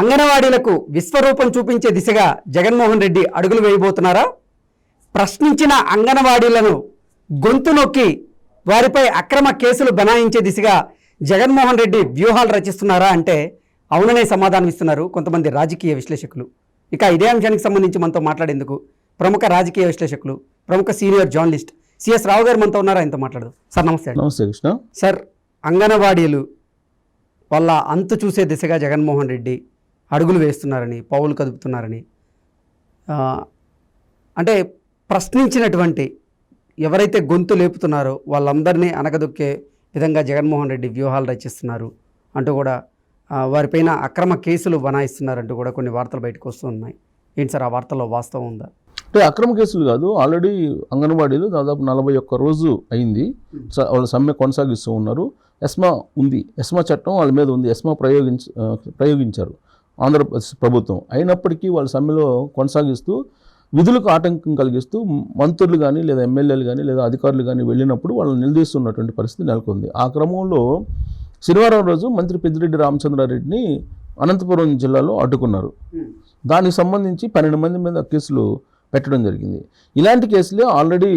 అంగనవాడీలకు విశ్వరూపం చూపించే దిశగా జగన్మోహన్ రెడ్డి అడుగులు వేయబోతున్నారా? ప్రశ్నించిన అంగనవాడీలను గొంతు నొక్కి వారిపై అక్రమ కేసులు బనాయించే దిశగా జగన్మోహన్ రెడ్డి వ్యూహాలు రచిస్తున్నారా అంటే అవుననే సమాధానం ఇస్తున్నారు కొంతమంది రాజకీయ విశ్లేషకులు. ఇక ఇదే అంశానికి సంబంధించి మనతో మాట్లాడేందుకు ప్రముఖ రాజకీయ విశ్లేషకులు ప్రముఖ సీనియర్ జర్నలిస్ట్ సిఎస్ రావు గారు మనతో ఉన్నారా? ఆయనతో మాట్లాడదు. సార్ నమస్తే. నమస్తే కృష్ణ. సార్ అంగనవాడీలు వాళ్ళ అంతు చూసే దిశగా జగన్మోహన్ రెడ్డి అడుగులు వేస్తున్నారని పావులు కదుపుతున్నారని. అంటే ప్రశ్నించినటువంటి ఎవరైతే గొంతు లేపుతున్నారో వాళ్ళందరినీ అనగదొక్కే విధంగా జగన్మోహన్ రెడ్డి వ్యూహాలు రచిస్తున్నారు అంటూ కూడా వారిపైన అక్రమ కేసులు బనాయిస్తున్నారంటూ కూడా కొన్ని వార్తలు బయటకు వస్తూ ఉన్నాయి. ఏంటి సార్ ఆ వార్తల్లో వాస్తవం ఉందా? అంటే అక్రమ కేసులు కాదు ఆల్రెడీ అంగన్వాడీలో దాదాపు నలభై ఒక్క రోజు అయింది. వాళ్ళు వాళ్ళ సమ్మె కొనసాగిస్తూ ఉన్నారు. ఎస్మా ఉంది ఎస్మా చట్టం వాళ్ళ మీద ఉంది ఎస్మా ప్రయోగించ ప్రయోగించారు. ఆంధ్రప్రదేశ్ ప్రభుత్వం. అయినప్పటికీ వాళ్ళ సమ్మెలో కొనసాగిస్తూ విధులకు ఆటంకం కలిగిస్తూ మంత్రులు కానీ లేదా ఎమ్మెల్యేలు కానీ లేదా అధికారులు కానీ వెళ్ళినప్పుడు వాళ్ళని నిలదీస్తున్నటువంటి పరిస్థితి నెలకొంది. ఆ క్రమంలో శనివారం రోజు మంత్రి పెద్దిరెడ్డి రామచంద్రారెడ్డిని అనంతపురం జిల్లాలో అడ్డుకున్నారు. దానికి సంబంధించి పన్నెండు మంది మీద కేసులు పెట్టడం జరిగింది. ఇలాంటి కేసులే ఆల్రెడీ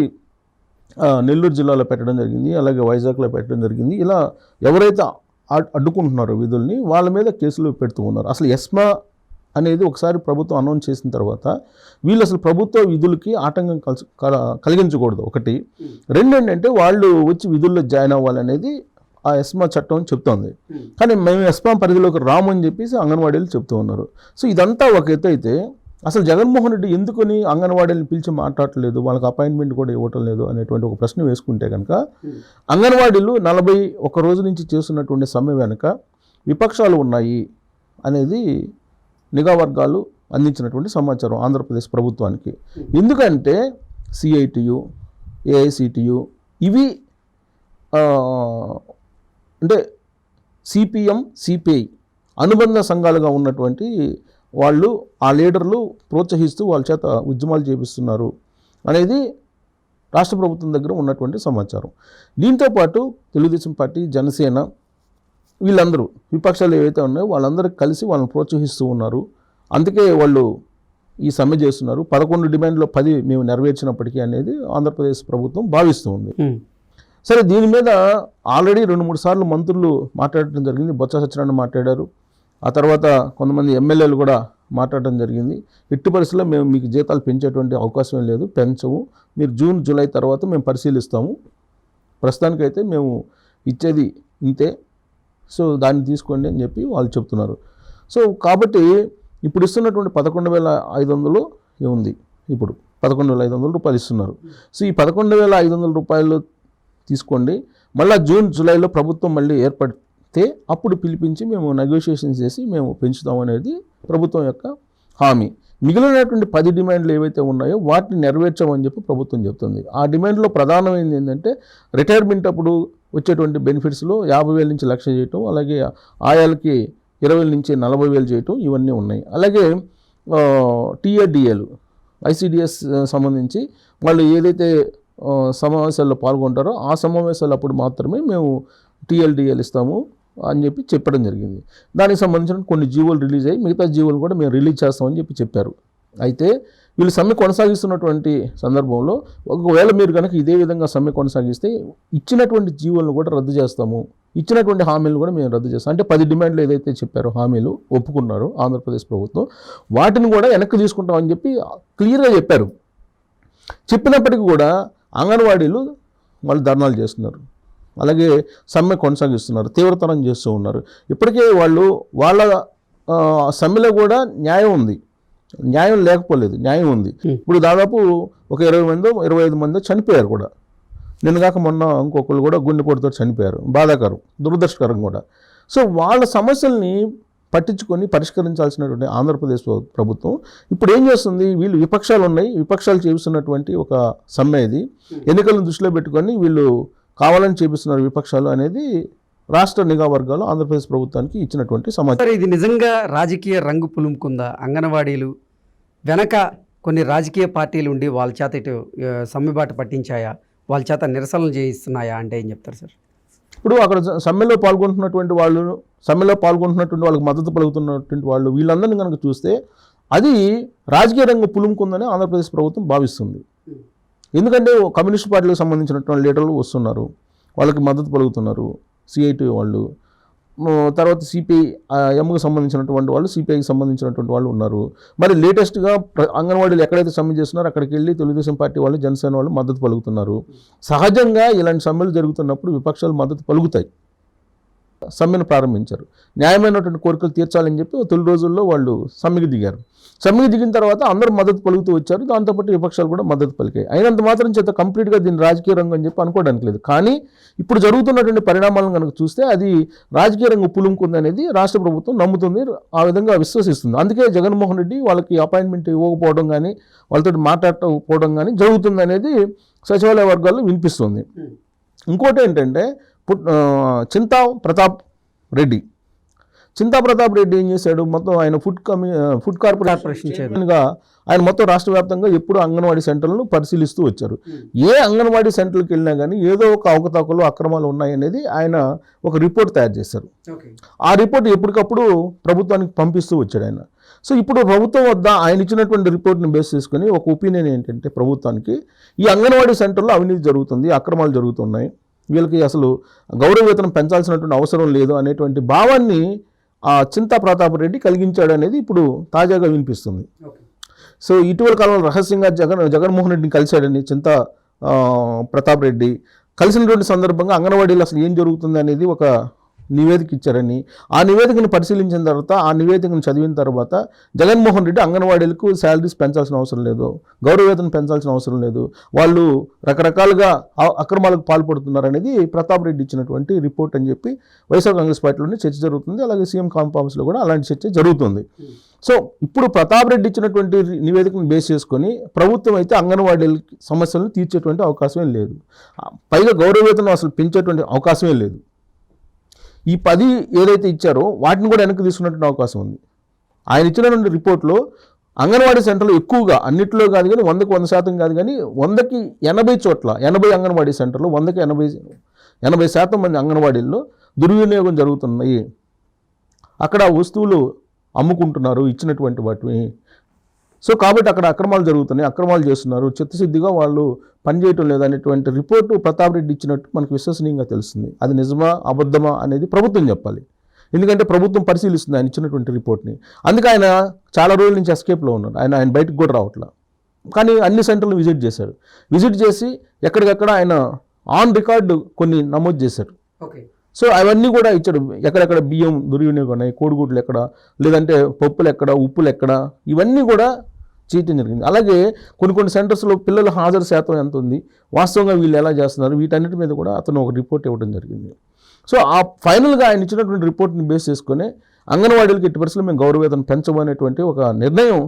నెల్లూరు జిల్లాలో పెట్టడం జరిగింది అలాగే వైజాగ్లో పెట్టడం జరిగింది. ఇలా ఎవరైతే అడ్డుకుంటున్నారో విధుల్ని వాళ్ళ మీద కేసులు పెడుతూ ఉన్నారు. అసలు ఎస్మా అనేది ఒకసారి ప్రభుత్వం అనౌన్స్ చేసిన తర్వాత వీళ్ళు అసలు ప్రభుత్వ విధులకి ఆటంకం కల్స కల- కలిగించకూడదు. ఒకటి. రెండు ఏంటంటే వాళ్ళు వచ్చి విధుల్లో జాయిన్ అవ్వాలనేది ఆ ఎస్మా చట్టం చెప్తోంది. కానీ మేము ఎస్మా పరిధిలోకి రామని చెప్పేసి అంగన్వాడీలు చెప్తూ ఉన్నారు. సో ఇదంతా ఒక ఎత్తు అయితే అసలు జగన్మోహన్ రెడ్డి ఎందుకని అంగన్వాడీలను పిలిచి మాట్లాడట్లేదు? వాళ్ళకి అపాయింట్మెంట్ కూడా ఇవ్వటం లేదు అనేటువంటి ఒక ప్రశ్న వేసుకుంటే కనుక అంగన్వాడీలు నలభై ఒక రోజు నుంచి చేస్తున్నటువంటి సమ్మె వెనుక విపక్షాలు ఉన్నాయి అనేది నిఘా వర్గాలు అందించినటువంటి సమాచారం ఆంధ్రప్రదేశ్ ప్రభుత్వానికి. ఎందుకంటే సిఐటియు ఏఐసిటియు ఇవి అంటే సిపిఎం సిపిఐ అనుబంధ సంఘాలుగా ఉన్నటువంటి వాళ్ళు ఆ లీడర్లు ప్రోత్సహిస్తూ వాళ్ళ చేత ఉద్యమాలు చేపిస్తున్నారు అనేది రాష్ట్ర ప్రభుత్వం దగ్గర ఉన్నటువంటి సమాచారం. దీంతో పాటు తెలుగుదేశం పార్టీ జనసేన వీళ్ళందరూ విపక్షాలు ఏవైతే ఉన్నాయో వాళ్ళందరూ కలిసి వాళ్ళని ప్రోత్సహిస్తూ ఉన్నారు. అందుకే వాళ్ళు ఈ సమ్మె చేస్తున్నారు. పదకొండు డిమాండ్లో పది మేము నెరవేర్చినప్పటికీ అనేది ఆంధ్రప్రదేశ్ ప్రభుత్వం భావిస్తూ ఉంది. సరే దీని మీద ఆల్రెడీ రెండు మూడు సార్లు మంత్రులు మాట్లాడటం జరిగింది. బొత్స సత్యనారాయణ మాట్లాడారు. ఆ తర్వాత కొంతమంది ఎమ్మెల్యేలు కూడా మాట్లాడటం జరిగింది. ఇట్టి పరిస్థితుల్లో మేము మీకు జీతాలు పెంచేటువంటి అవకాశం లేదు పెంచము. మీరు జూన్ జూలై తర్వాత మేము పరిశీలిస్తాము. ప్రస్తుతానికైతే మేము ఇచ్చేది ఇంతే. సో దాన్ని తీసుకోండి అని చెప్పి వాళ్ళు చెప్తున్నారు. సో కాబట్టి ఇప్పుడు ఇస్తున్నటువంటి పదకొండు వేల ఐదు వందలు ఉంది? ఇప్పుడు పదకొండు వేల ఐదు వందల రూపాయలు ఇస్తున్నారు. సో ఈ పదకొండు వేల ఐదు వందల రూపాయలు తీసుకోండి. మళ్ళీ జూన్ జూలైలో ప్రభుత్వం మళ్ళీ ఏర్పడి ఏర్పడితే అప్పుడు పిలిపించి మేము నెగోషియేషన్స్ చేసి మేము పెంచుతాం అనేది ప్రభుత్వం యొక్క హామీ. మిగిలినటువంటి పది డిమాండ్లు ఏవైతే ఉన్నాయో వాటిని నెరవేర్చమని చెప్పి ప్రభుత్వం చెప్తుంది. ఆ డిమాండ్లో ప్రధానమైనది ఏంటంటే రిటైర్మెంట్ అప్పుడు వచ్చేటువంటి బెనిఫిట్స్లో యాభై వేల నుంచి లక్ష చేయటం అలాగే ఆయాలకి ఇరవై నుంచి నలభై వేలు చేయటం ఇవన్నీ ఉన్నాయి. అలాగే టీఏడిఏలు ఐసిడిఎస్ సంబంధించి వాళ్ళు ఏదైతే సమావేశాల్లో పాల్గొంటారో ఆ సమావేశాలు అప్పుడు మాత్రమే మేము టీఎల్డిఎల్ ఇస్తాము. అని చెప్పి చెప్పడం జరిగింది. దానికి సంబంధించిన కొన్ని జీవోలు రిలీజ్ అయ్యి మిగతా జీవోలు కూడా మేము రిలీజ్ చేస్తామని చెప్పి చెప్పారు. అయితే వీళ్ళు సమ్మె కొనసాగిస్తున్నటువంటి సందర్భంలో ఒకవేళ మీరు కనుక ఇదే విధంగా సమ్మె కొనసాగిస్తే ఇచ్చినటువంటి జీవులను కూడా రద్దు చేస్తాము. ఇచ్చినటువంటి హామీలు కూడా మేము రద్దు చేస్తాం. అంటే పది డిమాండ్లు ఏదైతే చెప్పారో హామీలు ఒప్పుకున్నారో ఆంధ్రప్రదేశ్ ప్రభుత్వం వాటిని కూడా వెనక్కి తీసుకుంటామని చెప్పి క్లియర్గా చెప్పారు. చెప్పినప్పటికీ కూడా అంగన్వాడీలు వాళ్ళు ధర్నాలు చేస్తున్నారు. అలాగే సమ్మె కొనసాగిస్తున్నారు తీవ్రతరం చేస్తూ ఉన్నారు. ఇప్పటికే వాళ్ళు వాళ్ళ సమ్మెలో కూడా న్యాయం ఉంది. న్యాయం లేకపోలేదు న్యాయం ఉంది. ఇప్పుడు దాదాపు ఒక ఇరవై మందో ఇరవై ఐదు మందో చనిపోయారు కూడా. నిన్న కాక మొన్న ఇంకొకరు కూడా గుండెపోటుతో చనిపోయారు బాధాకరం దురదృష్టకరం కూడా. సో వాళ్ళ సమస్యల్ని పట్టించుకొని పరిష్కరించాల్సినటువంటి ఆంధ్రప్రదేశ్ ప్ర- ప్రభుత్వం ఇప్పుడు ఏం చేస్తుంది? వీళ్ళు విపక్షాలు ఉన్నాయి విపక్షాలు చేస్తున్నటువంటి ఒక సమ్మె ఇది. ఎన్నికలను దృష్టిలో పెట్టుకొని వీళ్ళు కావాలని చేపిస్తున్నారు విపక్షాలు అనేది రాష్ట్ర నిఘా వర్గాలు ఆంధ్రప్రదేశ్ ప్రభుత్వానికి ఇచ్చినటువంటి సమాచారం. సార్ ఇది నిజంగా రాజకీయ రంగు పులుముకుందా? అంగనవాడీలు వెనక కొన్ని రాజకీయ పార్టీలు ఉండి వాళ్ళ చేత ఇటు సమ్మెబాట పట్టించాయా? వాళ్ళ చేత నిరసనలు చేయిస్తున్నాయా అంటే ఏం చెప్తారు సార్? ఇప్పుడు అక్కడ సమ్మెలో పాల్గొంటున్నటువంటి వాళ్ళు సమ్మెలో పాల్గొంటున్నటువంటి వాళ్ళకి మద్దతు పలుకుతున్నటువంటి వాళ్ళు వీళ్ళందరినీ కనుక చూస్తే అది రాజకీయ రంగం పులుముకుందని ఆంధ్రప్రదేశ్ ప్రభుత్వం భావిస్తుంది. ఎందుకంటే కమ్యూనిస్ట్ పార్టీలకు సంబంధించినటువంటి లీడర్లు వస్తున్నారు. వాళ్ళకి మద్దతు పలుకుతున్నారు. సిఐటి వాళ్ళు. తర్వాత సిపిఐ ఎంకు సంబంధించినటువంటి వాళ్ళు సిపిఐకి సంబంధించినటువంటి వాళ్ళు ఉన్నారు. మరి లేటెస్ట్గా అంగన్వాడీలు ఎక్కడైతే సమ్మె చేస్తున్నారో అక్కడికి వెళ్ళి తెలుగుదేశం పార్టీ వాళ్ళు జనసేన వాళ్ళు మద్దతు పలుకుతున్నారు. సహజంగా ఇలాంటి సమ్మెలు జరుగుతున్నప్పుడు విపక్షాలు మద్దతు పలుకుతాయి. సమ్మెను ప్రారంభించారు. న్యాయమైనటువంటి కోరికలు తీర్చాలని చెప్పి తొలి రోజుల్లో వాళ్ళు సమ్మెకి దిగారు. సమ్మెకి దిగిన తర్వాత అందరూ మద్దతు పలుకుతూ వచ్చారు. దాంతోపాటు విపక్షాలు కూడా మద్దతు పలికాయి. అయినంత మాత్రం చేత కంప్లీట్గా దీన్ని రాజకీయ రంగం అని చెప్పి అనుకోవడానికి లేదు. కానీ ఇప్పుడు జరుగుతున్నటువంటి పరిణామాలను కనుక చూస్తే అది రాజకీయ రంగం పులుముకుంది అనేది రాష్ట్ర ప్రభుత్వం నమ్ముతుంది ఆ విధంగా విశ్వసిస్తుంది. అందుకే జగన్మోహన్ రెడ్డి వాళ్ళకి అపాయింట్మెంట్ ఇవ్వకపోవడం కానీ వాళ్ళతో మాట్లాడకపోవడం కానీ జరుగుతుంది అనేది సచివాలయ వర్గాల్లో వినిపిస్తుంది. ఇంకోటి ఏంటంటే చింతా ప్రతాప్ రెడ్డి. చింతా ప్రతాప్ రెడ్డి ఏం చేశాడు? మొత్తం ఆయన ఫుడ్ కమి ఫుడ్ కార్పొరేషన్ కార్పొరేషన్ చైర్మన్గా ఆయన మొత్తం రాష్ట్ర వ్యాప్తంగా ఎప్పుడు అంగన్వాడీ సెంటర్లను పరిశీలిస్తూ వచ్చారు. ఏ అంగన్వాడీ సెంటర్కి వెళ్ళినా కానీ ఏదో ఒక అవకతవకలు అక్రమాలు ఉన్నాయనేది ఆయన ఒక రిపోర్ట్ తయారు చేశారు. ఆ రిపోర్ట్ ఎప్పటికప్పుడు ప్రభుత్వానికి పంపిస్తూ వచ్చాడు ఆయన. సో ఇప్పుడు ప్రభుత్వం వద్ద ఆయన ఇచ్చినటువంటి రిపోర్ట్ని బేస్ చేసుకుని ఒక ఒపీనియన్ ఏంటంటే ప్రభుత్వానికి ఈ అంగన్వాడీ సెంటర్లో అవినీతి జరుగుతుంది అక్రమాలు జరుగుతున్నాయి. వీళ్ళకి అసలు గౌరవ వేతనం పెంచాల్సినటువంటి అవసరం లేదు అనేటువంటి భావాన్ని ఆ చింతా ప్రతాప్ రెడ్డి కలిగించాడు అనేది ఇప్పుడు తాజాగా వినిపిస్తుంది. సో ఇటీవల కాలంలో రహస్యంగా జగన్ జగన్మోహన్ రెడ్డిని కలిశాడని చింత ప్రతాప్ రెడ్డి కలిసినటువంటి సందర్భంగా అంగన్వాడీలో అసలు ఏం జరుగుతుంది అనేది ఒక నివేదిక ఇచ్చారని ఆ నివేదికను పరిశీలించిన తర్వాత ఆ నివేదికను చదివిన తర్వాత జగన్మోహన్ రెడ్డి అంగన్వాడీలకు శాలరీస్ పెంచాల్సిన అవసరం లేదు. గౌరవవేతనం పెంచాల్సిన అవసరం లేదు. వాళ్ళు రకరకాలుగా అక్రమాలకు పాల్పడుతున్నారు అనేది ప్రతాప్ రెడ్డి ఇచ్చినటువంటి రిపోర్ట్ అని చెప్పి వైఎస్ఆర్ కాంగ్రెస్ పార్టీలోనే చర్చ జరుగుతుంది. అలాగే సీఎం కాంపామ్స్లో కూడా అలాంటి చర్చ జరుగుతుంది. సో ఇప్పుడు ప్రతాప్ రెడ్డి ఇచ్చినటువంటి నివేదికను బేస్ చేసుకొని ప్రభుత్వం అయితే అంగన్వాడీల సమస్యలను తీర్చేటువంటి అవకాశమే లేదు. పైగా గౌరవవేతనం అసలు పెంచేటువంటి అవకాశమే లేదు. ఈ పది ఏదైతే ఇచ్చారో వాటిని కూడా వెనక్కి తీసుకున్నట్టు అవకాశం ఉంది. ఆయన ఇచ్చినటువంటి రిపోర్ట్లో అంగన్వాడీ సెంటర్లు ఎక్కువగా అన్నింటిలో కాదు కానీ వందకు వంద శాతం కాదు కానీ వందకి ఎనభై చోట్ల ఎనభై అంగన్వాడీ సెంటర్లు వందకి ఎనభై ఎనభై శాతం మంది అంగన్వాడీల్లో దుర్వినియోగం జరుగుతున్నాయి. అక్కడ వస్తువులు అమ్ముకుంటున్నారు ఇచ్చినటువంటి వాటిని. సో కాబట్టి అక్కడ అక్రమాలు జరుగుతున్నాయి అక్రమాలు చేస్తున్నారు. చిత్తశుద్ధిగా వాళ్ళు పనిచేయటం లేదనేటువంటి రిపోర్టు ప్రతాప్ రెడ్డి ఇచ్చినట్టు మనకు విశ్వసనీయంగా తెలుస్తుంది. అది నిజమా అబద్ధమా అనేది ప్రభుత్వం చెప్పాలి. ఎందుకంటే ప్రభుత్వం పరిశీలిస్తుంది ఆయన ఇచ్చినటువంటి రిపోర్ట్ని. అందుకే ఆయన చాలా రోజుల నుంచి ఎస్కేప్లో ఉన్నారు ఆయన ఆయన బయటకు కూడా రావట్లా. కానీ అన్ని సెంటర్లు విజిట్ చేశారు విజిట్ చేసి ఎక్కడికక్కడ ఆయన ఆన్ రికార్డు కొన్ని నమోదు చేశారు సో అవన్నీ కూడా ఇచ్చాడు. ఎక్కడెక్కడ బియ్యం దుర్వినియోగం ఉన్నాయి కోడిగుడ్లు ఎక్కడ లేదంటే పప్పులు ఎక్కడ ఉప్పులు ఎక్కడ ఇవన్నీ కూడా చేయటం జరిగింది. అలాగే కొన్ని కొన్ని సెంటర్స్లో పిల్లల హాజరు శాతం ఎంత ఉంది వాస్తవంగా వీళ్ళు ఎలా చేస్తున్నారు వీటన్నిటి మీద కూడా అతను ఒక రిపోర్ట్ ఇవ్వడం జరిగింది. సో ఆ ఫైనల్గా ఆయన ఇచ్చినటువంటి రిపోర్ట్ని బేస్ చేసుకొని అంగన్వాడీలకు ఎట్టి పరిస్థితులు మేము గౌరవేతనం పెంచమనేటువంటి ఒక నిర్ణయం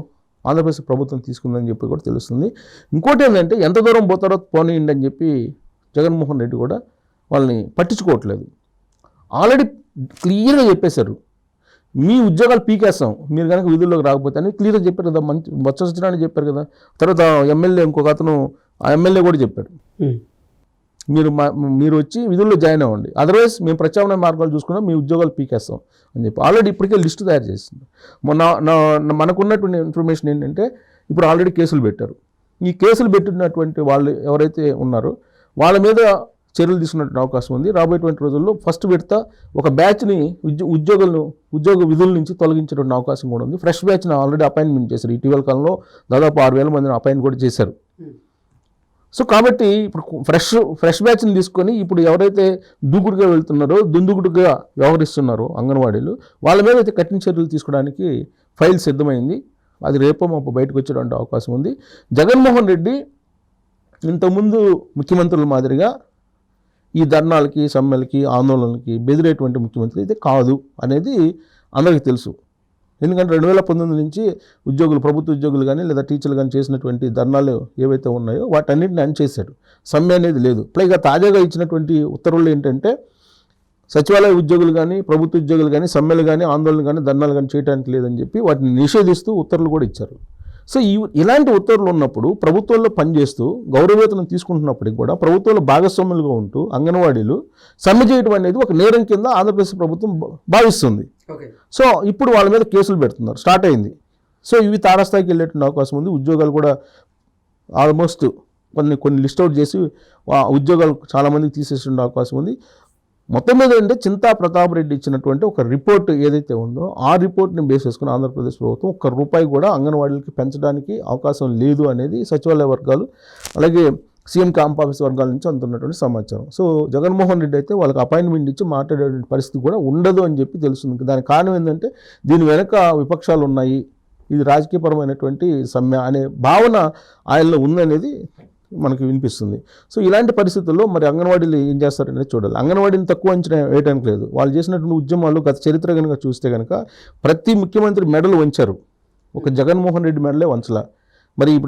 ఆంధ్రప్రదేశ్ ప్రభుత్వం తీసుకుందని చెప్పి కూడా తెలుస్తుంది. ఇంకోటి ఏంటంటే ఎంత దూరం పోతారో పోనీయండి అని చెప్పి జగన్మోహన్ రెడ్డి కూడా వాళ్ళని పట్టించుకోవట్లేదు. ఆల్రెడీ క్లియర్గా చెప్పేశారు. మీ ఉద్యోగాలు పీకేస్తాం. మీరు కనుక విధుల్లోకి రాకపోతే అని క్లియర్గా చెప్పారు కదా మంచి సత్యనారాయణ చెప్పారు కదా. తర్వాత ఎమ్మెల్యే ఇంకొక అతను ఆ ఎమ్మెల్యే కూడా చెప్పాడు మీరు మా మీరు వచ్చి విధుల్లో జాయిన్ అవ్వండి. అదర్వైజ్ మేము ప్రత్యామ్నాయ మార్గాలు చూసుకున్నా మీ ఉద్యోగాలు పీకేస్తాం అని చెప్పి ఆల్రెడీ ఇప్పటికే లిస్టు తయారు చేసింది. మొన్న మనకున్నటువంటి ఇన్ఫర్మేషన్ ఏంటంటే ఇప్పుడు ఆల్రెడీ కేసులు పెట్టారు. ఈ కేసులు పెట్టినటువంటి వాళ్ళు ఎవరైతే ఉన్నారో వాళ్ళ మీద చర్యలు తీసుకున్నటువంటి అవకాశం ఉంది. రాబోయేటువంటి రోజుల్లో ఫస్ట్ విడత ఒక బ్యాచ్ని ఉద్యో ఉద్యోగులను ఉద్యోగ విధుల నుంచి తొలగించేటువంటి అవకాశం కూడా ఉంది. ఫ్రెష్ బ్యాచ్ని ఆల్రెడీ అపాయింట్మెంట్ చేశారు. ఇటీవల కాలంలో దాదాపు ఆరు వేల మందిని అపాయింట్ కూడా చేశారు. సో కాబట్టి ఇప్పుడు ఫ్రెష్ ఫ్రెష్ బ్యాచ్ని తీసుకొని ఇప్పుడు ఎవరైతే దూకుడుగా వెళ్తున్నారో దుందుకుడుగా వ్యవహరిస్తున్నారో అంగన్వాడీలు వాళ్ళ మీద అయితే కఠిన చర్యలు తీసుకోవడానికి ఫైల్ సిద్ధమైంది. అది రేపో మాపు బయటకు వచ్చేటువంటి అవకాశం ఉంది. జగన్మోహన్ రెడ్డి ఇంతకుముందు ముఖ్యమంత్రుల మాదిరిగా ఈ ధర్నాలకి సమ్మెలకి ఆందోళనలకి బెదిరేటువంటి ముఖ్యమంత్రి అయితే కాదు అనేది అందరికీ తెలుసు. ఎందుకంటే రెండు వేల పంతొమ్మిది నుంచి ఉద్యోగులు ప్రభుత్వ ఉద్యోగులు కానీ లేదా టీచర్లు కానీ చేసినటువంటి ధర్నాలు ఏవైతే ఉన్నాయో వాటన్నిటిని అణచేశాడు. సమ్మె అనేది లేదు. పైగా తాజాగా ఇచ్చినటువంటి ఉత్తర్వులు ఏంటంటే సచివాలయ ఉద్యోగులు కానీ ప్రభుత్వ ఉద్యోగులు కానీ సమ్మెలు కానీ ఆందోళనలు కానీ ధర్నాలు కానీ చేయడానికి లేదని చెప్పి వాటిని నిషేధిస్తూ ఉత్తర్వులు కూడా ఇచ్చారు. సో ఈ ఇలాంటి ఉత్తర్వులు ఉన్నప్పుడు ప్రభుత్వంలో పనిచేస్తూ గౌరవవేతనం తీసుకుంటున్నప్పటికి కూడా ప్రభుత్వంలో భాగస్వాములుగా ఉంటూ అంగన్వాడీలు సమ్మె చేయడం అనేది ఒక నేరం కింద ఆంధ్రప్రదేశ్ ప్రభుత్వం భావిస్తుంది. సో ఇప్పుడు వాళ్ళ మీద కేసులు పెడుతున్నారు. స్టార్ట్ అయింది. సో ఇవి తారాస్థాయికి వెళ్ళేటువంటి అవకాశం ఉంది. ఉద్యోగాలు కూడా ఆల్మోస్ట్ కొన్ని కొన్ని లిస్ట్ అవుట్ చేసి ఉద్యోగాలు చాలామందికి తీసేసే అవకాశం ఉంది. మొత్తం మీద అంటే చింతా ప్రతాప్ రెడ్డి ఇచ్చినటువంటి ఒక రిపోర్ట్ ఏదైతే ఉందో ఆ రిపోర్ట్ని బేస్ చేసుకుని ఆంధ్రప్రదేశ్ ప్రభుత్వం ఒక్క రూపాయి కూడా అంగన్వాడీలకి పెంచడానికి అవకాశం లేదు అనేది సచివాలయ వర్గాలు అలాగే సీఎం క్యాంప్ ఆఫీస్ వర్గాల నుంచి అందుతున్నటువంటి సమాచారం. సో జగన్మోహన్ రెడ్డి అయితే వాళ్ళకి అపాయింట్మెంట్ ఇచ్చి మాట్లాడే పరిస్థితి కూడా ఉండదు అని చెప్పి తెలుస్తుంది. దానికి కారణం ఏంటంటే దీని వెనక విపక్షాలు ఉన్నాయి. ఇది రాజకీయపరమైనటువంటి సమ్మె అనే భావన ఆయనలో ఉందనేది మనకు వినిపిస్తుంది. సో ఇలాంటి పరిస్థితుల్లో మరి అంగన్వాడీలు ఏం చేస్తారనేది చూడాలి. అంగన్వాడీని తక్కువ అంచనా వేయడానికి లేదు. వాళ్ళు చేసినటువంటి ఉద్యమాలు గత చరిత్ర కనుక చూస్తే కనుక ప్రతి ముఖ్యమంత్రి మెడలు వంచారు. ఒక జగన్మోహన్ రెడ్డి మెడలే వంచలా. మరి